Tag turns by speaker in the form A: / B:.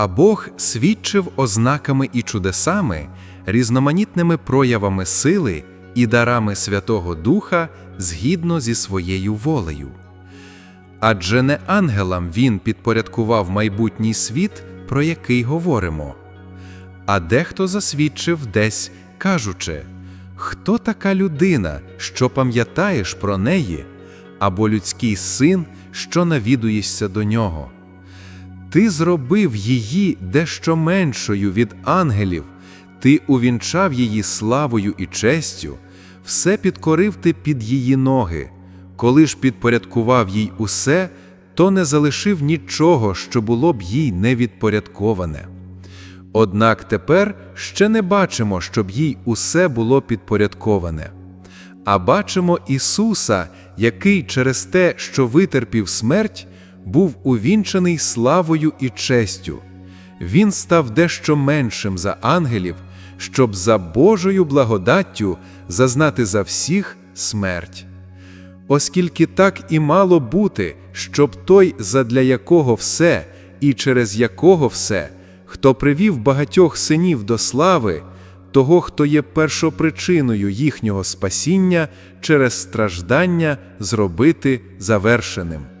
A: А Бог свідчив ознаками і чудесами, різноманітними проявами сили і дарами Святого Духа згідно зі своєю волею. Адже не ангелам він підпорядкував майбутній світ, про який говоримо. А дехто засвідчив десь, кажучи: Хто така людина, що пам'ятаєш про неї, або людський син, що навідуєшся до нього? Ти зробив її дещо меншою від ангелів, ти увінчав її славою і честю, все підкорив ти під її ноги. Коли ж підпорядкував їй усе, то не залишив нічого, що було б їй невідпорядковане. Однак тепер ще не бачимо, щоб їй усе було підпорядковане. А бачимо Ісуса, який через те, що витерпів смерть, був увінчаний славою і честю. Він став дещо меншим за ангелів, щоб за Божою благодаттю зазнати за всіх смерть. Оскільки так і мало бути, щоб той, задля якого все і через якого все, хто привів багатьох синів до слави, того, хто є першопричиною їхнього спасіння через страждання зробити завершеним.